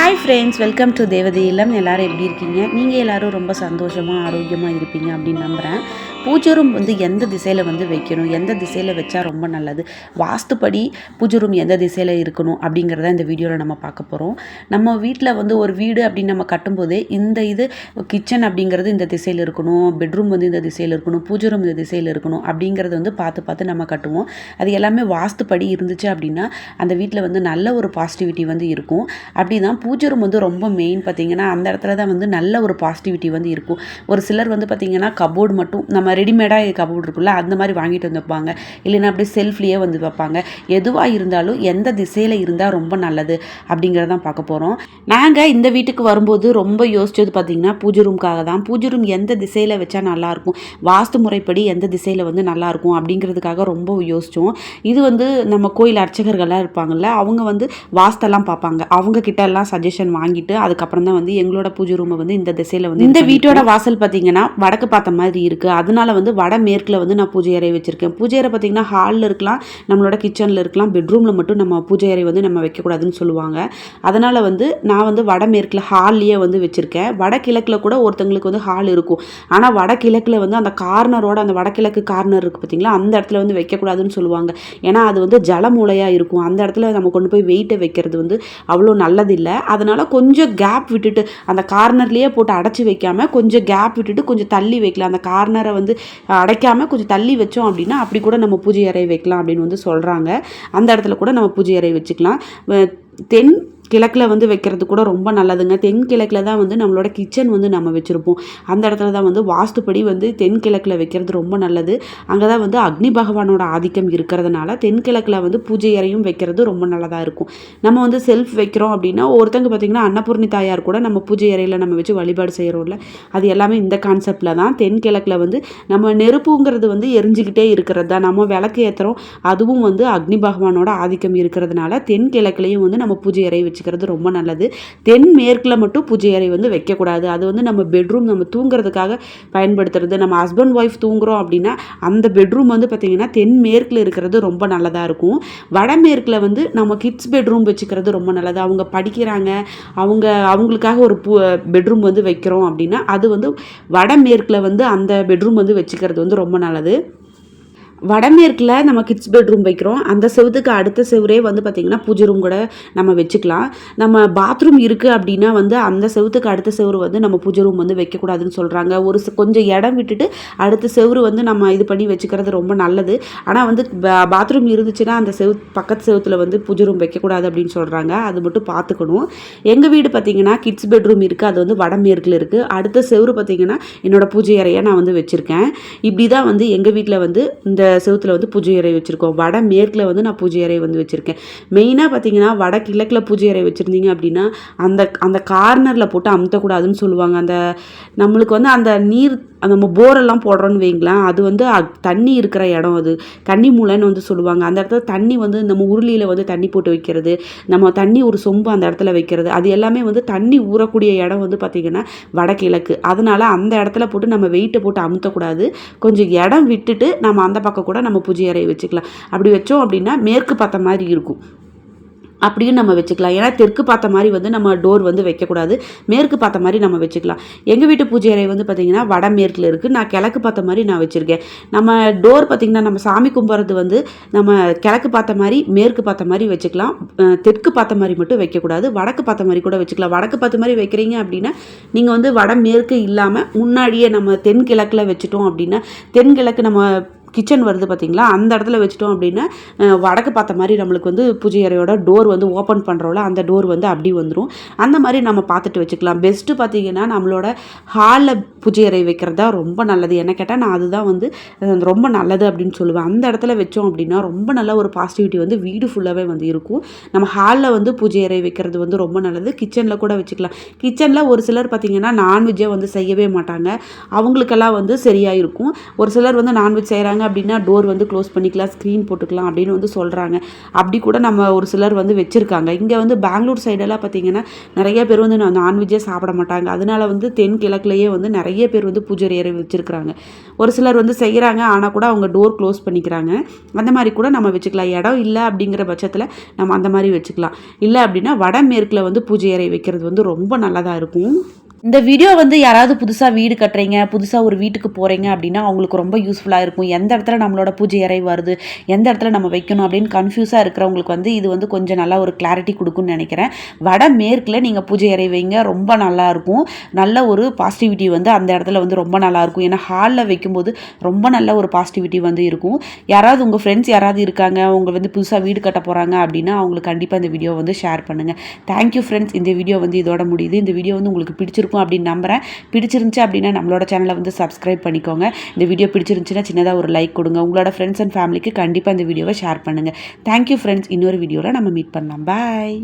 Hi friends welcome to தேவதை இல்லம் எல்லாரும் எப்படி இருக்கீங்க? நீங்கள் எல்லாரும் ரொம்ப சந்தோஷமாக ஆரோக்கியமாக இருப்பீங்க அப்படின்னு நம்புகிறேன் பூஜை ரூம் வந்து எந்த திசையில் வந்து வைக்கணும்? எந்த திசையில் வச்சா ரொம்ப நல்லது? வாஸ்துப்படி பூஜை ரூம் எந்த திசையில் இருக்கணும்? அப்படிங்கிறத இந்த வீடியோவில் நம்ம பார்க்க போகிறோம் நம்ம வீட்டில் வந்து ஒரு வீடு அப்படின்னு நம்ம கட்டும்போதே இந்த இது கிச்சன் அப்படிங்கிறது இந்த திசையில் இருக்கணும் பெட்ரூம் வந்து இந்த திசையில் இருக்கணும் பூஜை ரூம் இந்த திசையில் இருக்கணும் அப்படிங்கிறது வந்து பார்த்து பார்த்து நம்ம கட்டுவோம். அது எல்லாமே வாஸ்துப்படி இருந்துச்சு அப்படின்னா அந்த வீட்டில் வந்து நல்ல ஒரு பாசிட்டிவிட்டி வந்து இருக்கும். அப்படி தான் பூஜை ரூம் வந்து ரொம்ப மெயின் பார்த்திங்கன்னா அந்த இடத்துல தான் வந்து நல்ல ஒரு பாசிட்டிவிட்டி வந்து இருக்கும். ஒரு சிலர் வந்து பார்த்திங்கன்னா கபோர்டு மட்டும் நம்ம ரெடிமேடாக கபோர்டு இருக்குல்ல அந்த மாதிரி வாங்கிட்டு வந்து வைப்பாங்க. இல்லைன்னா அப்படியே செல்ஃப்லேயே வந்து வைப்பாங்க. எதுவாக இருந்தாலும் எந்த திசையில் இருந்தால் ரொம்ப நல்லது அப்படிங்கிறத தான் பார்க்க போகிறோம் நாங்கள் இந்த வீட்டுக்கு வரும்போது ரொம்ப யோசிச்சது பார்த்தீங்கன்னா பூஜை ரூம்க்காக தான். பூஜை ரூம் எந்த திசையில் வச்சா நல்லாயிருக்கும் வாஸ்து முறைப்படி எந்த திசையில் வந்து நல்லாயிருக்கும் அப்படிங்கிறதுக்காக ரொம்ப யோசித்தோம் இது வந்து நம்ம கோயில் அர்ச்சகர்கள்லாம் இருப்பாங்கல்ல அவங்க வந்து வாஸ்தெல்லாம் பார்ப்பாங்க. அவங்க கிட்ட எல்லாம் சஜஷன் வாங்கிட்டு அதுக்கப்புறம் தான் வந்து எங்களோட பூஜை ரூமை வந்து இந்த திசையில் வந்து இந்த வீட்டோட வாசல் பார்த்தீங்கன்னா வடக்கு பார்த்த மாதிரி இருக்குது அதனால வந்து வடமேற்கில் வந்து நான் பூஜை அறை வச்சுருக்கேன். பூஜை அறை பார்த்திங்கன்னா ஹாலில் இருக்கலாம் நம்மளோட கிச்சனில் இருக்கலாம் பெட்ரூமில் மட்டும் நம்ம பூஜை அறை வந்து நம்ம வைக்கக்கூடாதுன்னு சொல்லுவாங்க. அதனால் வந்து நான் வந்து வடமேற்கில் ஹால்லையே வந்து வச்சுருக்கேன். வடகிழக்கில் கூட ஒருத்தங்களுக்கு வந்து ஹால் இருக்கும். ஆனால் வடகிழக்கில் வந்து அந்த கார்னரோட அந்த வடகிழக்கு கார்னர் இருக்குது பார்த்தீங்களா அந்த இடத்துல வந்து வைக்கக்கூடாதுன்னு சொல்லுவாங்க. ஏன்னா அது வந்து ஜலமூலையாக இருக்கும். அந்த இடத்துல நம்ம கொண்டு போய் வெயிட்டை வைக்கிறது வந்து அவ்வளோ நல்லதில்லை. அதனால் கொஞ்சம் கேப் விட்டுட்டு அந்த கார்னர்லேயே போட்டு அடைச்சி வைக்காமல் கொஞ்சம் கேப் விட்டுட்டு கொஞ்சம் தள்ளி வைக்கலாம் அந்த கார்னரை வந்து அடைக்காமல் கொஞ்சம் தள்ளி வச்சோம் அப்படின்னா அப்படி கூட நம்ம பூஜை அறை வைக்கலாம் அப்படின்னு வந்து சொல்கிறாங்க அந்த இடத்துல கூட நம்ம பூஜை அறை வச்சுக்கலாம். தென் கிழக்கில் வந்து வைக்கிறது கூட ரொம்ப நல்லதுங்க. தென்கிழக்கில் தான் வந்து நம்மளோட கிச்சன் வந்து நம்ம வச்சுருப்போம். அந்த இடத்துல தான் வந்து வாஸ்துப்படி வந்து தென்கிழக்கில் வைக்கிறது ரொம்ப நல்லது. அங்கே தான் வந்து அக்னி பகவானோட ஆதிக்கம் இருக்கிறதுனால தென்கிழக்கில் வந்து பூஜை அறையும் வைக்கிறது ரொம்ப நல்லதாக இருக்கும். நம்ம வந்து செல்ஃப் வைக்கிறோம் அப்படின்னா ஒருத்தங்க பார்த்திங்கன்னா அன்னபூர்ணி தாயார் கூட நம்ம பூஜை அறையில் நம்ம வச்சு வழிபாடு செய்கிறோம்ல அது எல்லாமே இந்த கான்செப்டில் தான். தென்கிழக்கில் வந்து நம்ம நெருப்புங்கிறது வந்து எரிஞ்சுக்கிட்டே இருக்கிறது தான். நம்ம விளக்கு ஏற்றுறோம் அதுவும் வந்து அக்னி பகவானோட ஆதிக்கம் இருக்கிறதுனால தென்கிழக்குலையும் வந்து நம்ம பூஜை அறை வச்சுக்கிறது ரொம்ப நல்லது. தென்மேற்கில் மட்டும் பூஜை அறை வந்து வைக்கக்கூடாது. அது வந்து நம்ம பெட்ரூம் நம்ம தூங்குறதுக்காக பயன்படுத்துறது. நம்ம ஹஸ்பண்ட் ஒய்ஃப் தூங்குறோம் அப்படின்னா அந்த பெட்ரூம் வந்து பார்த்திங்கன்னா தென்மேற்கில் இருக்கிறது ரொம்ப நல்லதாக இருக்கும். வடமேற்கில் வந்து நம்ம கிட்ஸ் பெட்ரூம் வச்சுக்கிறது ரொம்ப நல்லது. அவங்க படிக்கிறாங்க. அவங்க அவங்களுக்காக ஒரு பூ பெட்ரூம் வந்து வைக்கிறோம் அப்படின்னா அது வந்து வடமேற்கில் வந்து அந்த பெட்ரூம் வந்து வச்சுக்கிறது வந்து ரொம்ப நல்லது. வடமேற்கில் நம்ம கிட்ஸ் பெட்ரூம் வைக்கிறோம். அந்த செவுத்துக்கு அடுத்த செவரே வந்து பார்த்திங்கன்னா பூஜை ரூம் கூட நம்ம வச்சுக்கலாம். நம்ம பாத்ரூம் இருக்குது அப்படின்னா வந்து அந்த செவுத்துக்கு அடுத்த செவரு வந்து நம்ம பூஜை ரூம் வந்து வைக்கக்கூடாதுன்னு சொல்கிறாங்க ஒரு கொஞ்சம் இடம் விட்டுட்டு அடுத்த செவரு வந்து நம்ம இது பண்ணி வச்சுக்கிறது ரொம்ப நல்லது. ஆனால் வந்து பாத்ரூம் இருந்துச்சுன்னா அந்த செவு பக்கத்து செவுத்துல வந்து பூஜை ரூம் வைக்கக்கூடாது அப்படின்னு சொல்கிறாங்க அது மட்டும் பார்த்துக்கணும் எங்கள் வீடு பார்த்திங்கன்னா கிட்ஸ் பெட்ரூம் இருக்குது அது வந்து வடமேற்கில் இருக்குது அடுத்த செவரு பார்த்திங்கன்னா என்னோடய பூஜை அறையை நான் வந்து வச்சுருக்கேன். இப்படி தான் வந்து எங்கள் வீட்டில் வந்து இந்த செவுத்துல வந்து பூஜை அறை வச்சுருக்கோம். வட மேற்கில் வந்து நான் பூஜை அறை வந்து வச்சுருக்கேன். மெயினாக பார்த்தீங்கன்னா வட கிழக்கில் பூஜை அறை வச்சுருந்தீங்க அப்படின்னா அந்த அந்த கார்னரில் போட்டு அமுத்தக்கூடாதுன்னு சொல்லுவாங்க. அந்த நம்மளுக்கு வந்து அந்த நீர் அந்த நம்ம போரெல்லாம் போடுறோன்னு வைங்களேன் அது வந்து அக்- தண்ணி இருக்கிற இடம் அது. தண்ணி மூலைன்னு வந்து சொல்லுவாங்க. அந்த இடத்துல தண்ணி வந்து நம்ம உருளியில் வந்து தண்ணி போட்டு வைக்கிறது. நம்ம தண்ணி ஒரு சொம்பு அந்த இடத்துல வைக்கிறது. அது எல்லாமே வந்து தண்ணி ஊறக்கூடிய இடம் வந்து பார்த்திங்கன்னா வடகிழக்கு அதனால் அந்த இடத்துல போட்டு நம்ம வெயிட்டை போட்டு அமுத்தக்கூடாது. கொஞ்சம் இடம் விட்டுட்டு நம்ம அந்த பக்கம் கூட நம்ம பூஜை அறையை வச்சுக்கலாம். அப்படி வச்சோம் அப்படின்னா மேற்கு பார்த்த மாதிரி இருக்கும். அப்படியும் நம்ம வச்சுக்கலாம். ஏன்னா தெற்கு பார்த்த மாதிரி வந்து நம்ம டோர் வந்து வைக்கக்கூடாது. மேற்கு பார்த்த மாதிரி நம்ம வச்சுக்கலாம். எங்கள் வீட்டு பூஜை அறை வந்து பார்த்திங்கன்னா வடமேற்கில் இருக்குது நான் கிழக்கு பார்த்த மாதிரி நான் வச்சுருக்கேன். நம்ம டோர் பார்த்திங்கன்னா நம்ம சாமி கும்பிட்றது வந்து நம்ம கிழக்கு பார்த்த மாதிரி மேற்கு பார்த்த மாதிரி வச்சுக்கலாம். தெற்கு பார்த்த மாதிரி மட்டும் வைக்கக்கூடாது. வடக்கு பார்த்த மாதிரி கூட வச்சுக்கலாம். வடக்கு பார்த்த மாதிரி வைக்கிறீங்க அப்படின்னா நீங்கள் வந்து வடமேற்கு இல்லாமல் முன்னாடியே நம்ம தென்கிழக்கில் வச்சுட்டோம் அப்படின்னா தென்கிழக்கு நம்ம கிச்சன் வருது பார்த்தீங்களா அந்த இடத்துல வச்சிட்டோம் அப்படின்னா வடக்கு பார்த்த மாதிரி நம்மளுக்கு வந்து பூஜை அறையோட டோர் வந்து ஓப்பன் பண்ணுறோம்ல அந்த டோர் வந்து அப்படி வந்துடும் அந்த மாதிரி நம்ம பார்த்துட்டு வச்சுக்கலாம். பெஸ்ட்டு பார்த்தீங்கன்னா நம்மளோட ஹாலில் பூஜை அறை வைக்கிறதா ரொம்ப நல்லது. என்ன கேட்டால் நான் அதுதான் வந்து ரொம்ப நல்லது அப்படின்னு சொல்லுவேன். அந்த இடத்துல வச்சோம் அப்படின்னா ரொம்ப நல்ல ஒரு பாசிட்டிவிட்டி வந்து வீடு ஃபுல்லாகவே வந்து இருக்கும். நம்ம ஹாலில் வந்து பூஜை அறை வைக்கிறது வந்து ரொம்ப நல்லது. கிச்சனில் கூட வச்சுக்கலாம். கிச்சனில் ஒரு சிலர் பார்த்தீங்கன்னா நான்வெஜ்ஜே வந்து செய்யவே மாட்டாங்க. அவங்களுக்கெல்லாம் வந்து சரியாக இருக்கும் ஒரு சிலர் வந்து நான்வெஜ் செய்கிறாங்க வச்சாங்க அப்படின்னா டோர் வந்து க்ளோஸ் பண்ணிக்கலாம் ஸ்க்ரீன் போட்டுக்கலாம் அப்படின்னு வந்து சொல்கிறாங்க அப்படி கூட நம்ம ஒரு சிலர் வந்து வச்சுருக்காங்க. இங்கே வந்து பெங்களூர் சைடெல்லாம் பார்த்தீங்கன்னா நிறைய பேர் வந்து நான்வெஜ்ஜே சாப்பிட மாட்டாங்க. அதனால வந்து தென் கிழக்குலேயே வந்து நிறைய பேர் வந்து பூஜை ஏறி வச்சுருக்குறாங்க. ஒரு சிலர் வந்து செய்கிறாங்க ஆனால் கூட அவங்க டோர் க்ளோஸ் பண்ணிக்கிறாங்க. அந்த மாதிரி கூட நம்ம வச்சுக்கலாம். இடம் இல்லை அப்படிங்கிற பட்சத்தில் நம்ம அந்த மாதிரி வச்சுக்கலாம். இல்லை அப்படின்னா வடமேற்கில் வந்து பூஜை அறை வைக்கிறது வந்து ரொம்ப நல்லதாக இருக்கும். இந்த வீடியோ வந்து யாராவது புதுசாக வீடு கட்டுறீங்க புதுசாக ஒரு வீட்டுக்கு போகிறீங்க அப்படின்னா அவங்களுக்கு ரொம்ப யூஸ்ஃபுல்லாக இருக்கும். எந்த இடத்துல நம்மளோட பூஜை அறை வருது எந்த இடத்துல நம்ம வைக்கணும் அப்படின்னு கன்ஃபியூஸாக இருக்கிறவங்களுக்கு வந்து இது வந்து கொஞ்சம் நல்லா ஒரு கிளாரிட்டி கொடுக்குன்னு நினைக்கிறேன். வட மேற்கில் நீங்கள் பூஜை அறை வைங்க ரொம்ப நல்லாயிருக்கும் நல்ல ஒரு பாசிட்டிவிட்டி வந்து அந்த இடத்துல வந்து ரொம்ப நல்லாயிருக்கும் ஏன்னா ஹாலில் வைக்கும்போது ரொம்ப நல்ல ஒரு பாசிட்டிவிட்டி வந்து இருக்கும். யாராவது உங்கள் ஃப்ரெண்ட்ஸ் யாராவது இருக்காங்க அவங்க வந்து புதுசாக வீடு கட்ட போகிறாங்க அப்படின்னா அவங்களுக்கு கண்டிப்பாக இந்த வீடியோ வந்து ஷேர் பண்ணுங்கள் தேங்க்யூ ஃப்ரெண்ட்ஸ் இந்த வீடியோ வந்து இதோட முடியுது. இந்த வீடியோ வந்து உங்களுக்கு பிடிச்சிருக்கும் அப்படின்னு நம்புகிறேன் பிடிச்சிருந்துச்சு அப்படின்னா நம்மளோட சேனலை வந்து சப்ஸ்கிரைப் பண்ணிக்கோங்க. இந்த வீடியோ பிடிச்சிருந்துச்சுன்னா சின்னதாக ஒரு லைக் கொடுங்க. உங்களோட ஃப்ரெண்ட்ஸ் அண்ட் ஃபேமிலிக்கு கண்டிப்பாக இந்த வீடியோவை ஷேர் பண்ணுங்கள் தேங்க்யூ ஃப்ரெண்ட்ஸ் இன்னொரு வீடியோவில் நம்ம மீட் பண்ணலாம். பாய்